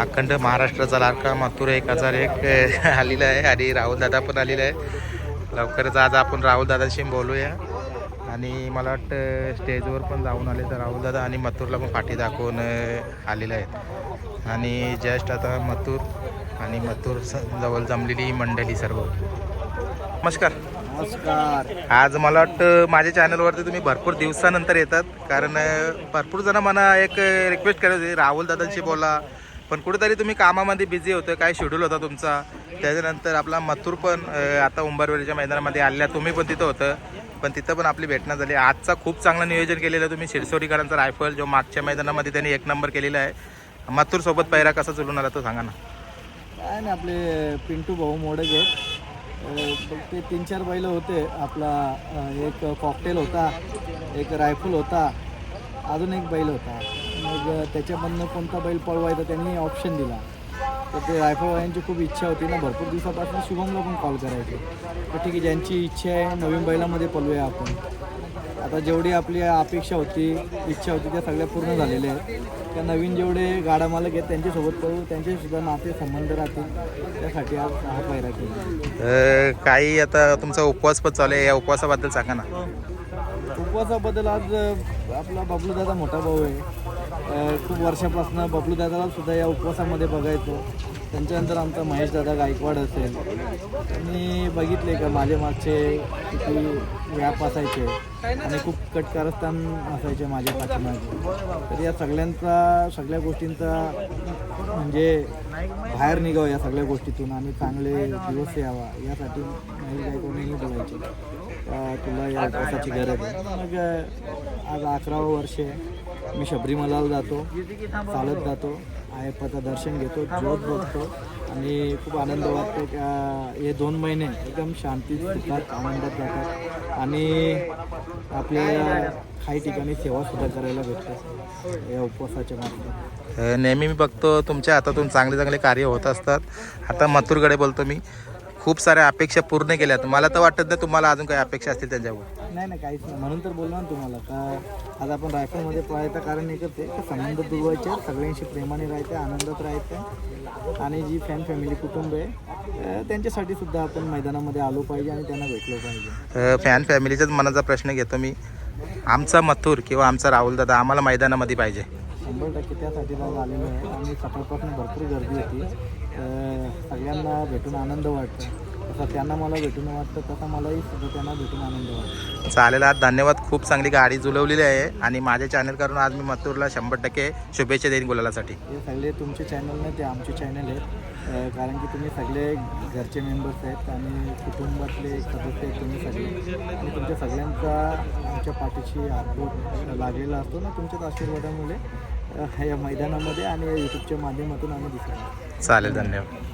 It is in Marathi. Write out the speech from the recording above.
अखंड महाराष्ट्राचा लाडका मथुर एक हजार एक आलेला आहे आणि राहुल दादा पण आलेला आहे. लवकरच आज आपण राहुल दादाशी बोलूया. आणि मला वाटतं स्टेजवर पण जाऊन आले तर राहुल दादा आणि मथुरला पण पाठी दाखवून आलेले आहेत. आणि जस्ट आता मथुर आणि मथुर जवळ जमलेली मंडळी सर्व. नमस्कार. नमस्कार. आज मला वाटतं माझ्या चॅनलवरती तुम्ही भरपूर दिवसानंतर येतात. कारण भरपूर जण मला एक रिक्वेस्ट होते राहुल दादांशी बोला. पण कुठेतरी तुम्ही कामामध्ये बिझी होतं काय शेड्यूल होता तुमचा? त्याच्यानंतर आपला मथुर पण आता उंबरवेलीच्या मैदानामध्ये आल्या तुम्ही पण तिथं होतं. पण तिथं पण आपली भेटणं झाली. आजचा खूप चांगलं नियोजन केलेलं तुम्ही शिरसोडीकरांचा रायफल जो मागच्या मैदानामध्ये त्यांनी एक नंबर केलेला आहे. मथुर सोबत पैरा कसा चलून आला तो सांगा ना. काय नाही आपले पिंटू भाऊ मोडक आहेत. ते तीन चार बैल होते. आपला एक कॉकटेल होता एक रायफल होता अजून एक बैल होता. मग त्याच्यामधनं कोणता बैल पळवायचा त्यांनी ऑप्शन दिला. तर ते रायफळवाल्यांची खूप इच्छा होती ना भरपूर दिवसापासून शुभमला पण कॉल करायचे. तर ठीक आहे ज्यांची इच्छा आहे नवीन बैलामध्ये पळूया आपण. आता जेवढी आपली अपेक्षा होती इच्छा होती त्या सगळ्या पूर्ण झालेल्या आहेत. त्या नवीन जेवढे गाडा मालक आहेत त्यांच्यासोबत पळू त्यांच्यासुद्धा नाते संबंध राहतील. त्यासाठी आज हा पायरा केला. काही आता तुमचा उपवास पण चालू आहे. या उपवासाबद्दल सांगा ना. उपवासाबद्दल आज आपला बबलूदादा मोठा भाऊ आहे. खूप वर्षापासून बबलू दादाला सुद्धा या उपवासामध्ये बघायचो. त्यांच्यानंतर आमचा महेश दादा गायकवाड असेल. त्यांनी बघितले का माझे मागचे किती व्याप असायचे आणि खूप कटकारस्थान असायचे माझ्या पाठीमागे. तर या सगळ्यांचा सगळ्या गोष्टींचा म्हणजे बाहेर निघावं या सगळ्या गोष्टीतून. आणि चांगले दिवस यावा. यासाठी महेश गायकवाड का तुला या उपवासाची गरज आहे. मग आज अकरावं वर्ष आहे. मी शबरीमलाला जातो चालत जातो आयप्पाचं दर्शन घेतो ज्योत बघतो आणि खूप आनंद वाटतो की हे दोन महिने एकदम शांतीत सुखात आनंदात जातात. आणि आपल्याला काही ठिकाणी सेवासुद्धा करायला भेटते. या उपवासाच्या मार्फत. नेहमी मी बघतो तुमच्या हातातून चांगले चांगले कार्य होत असतात. आता मथुरकडे बोलतो मी. खूप साऱ्या अपेक्षा पूर्ण केल्यात. मला तर वाटत नाही तुम्हाला अजून काही अपेक्षा असतील त्यांच्यावर. नाही नाही काहीच नाही. म्हणून तर बोललो ना तुम्हाला. का आज आपण रायफलमध्ये पळायचं कारण एकच आहे की संबंध दुर्वायचे सगळ्यांशी प्रेमाने राहायचं आनंदात राहायचं. आणि जी फॅन फॅमिली कुटुंब आहे त्यांच्यासाठी सुद्धा आपण मैदानामध्ये आलो पाहिजे आणि त्यांना भेटलो पाहिजे. फॅन फॅमिलीचाच मनाचा प्रश्न घेतो मी. आमचा मथुर किंवा आमचा राहुल दादा आम्हाला मैदानामध्ये पाहिजे. शंभर टक्के त्यासाठी जाऊन आलेलो आहे. आणि सकाळपासून भरपूर गर्दी होती. सगळ्यांना भेटून आनंद वाटतो. तसं त्यांना मला भेटून वाटतं तसा मलाही सुद्धा त्यांना भेटून आनंद वाटतो. चालेल आज धन्यवाद. खूप चांगली गाडी जुलवलेली आहे. आणि माझ्या चॅनल करून आज मी मथुरला शंभर टक्के शुभेच्छा देईन गुलालासाठी. हे सगळे तुमचे चॅनल नाही ते आमचे चॅनल आहेत. कारण की तुम्ही सगळे घरचे मेंबर्स आहेत आणि कुटुंबातले सदस्य आहेत तुम्ही सगळे. आणि तुमच्या सगळ्यांचा आमच्या पाठीशी हातबोट लागलेला असतो ना तुमच्याच आशीर्वादामुळे. या मैदानामध्ये आणि या यूट्यूबच्या माध्यमातून आम्ही दिसतो चालेल धन्यवाद.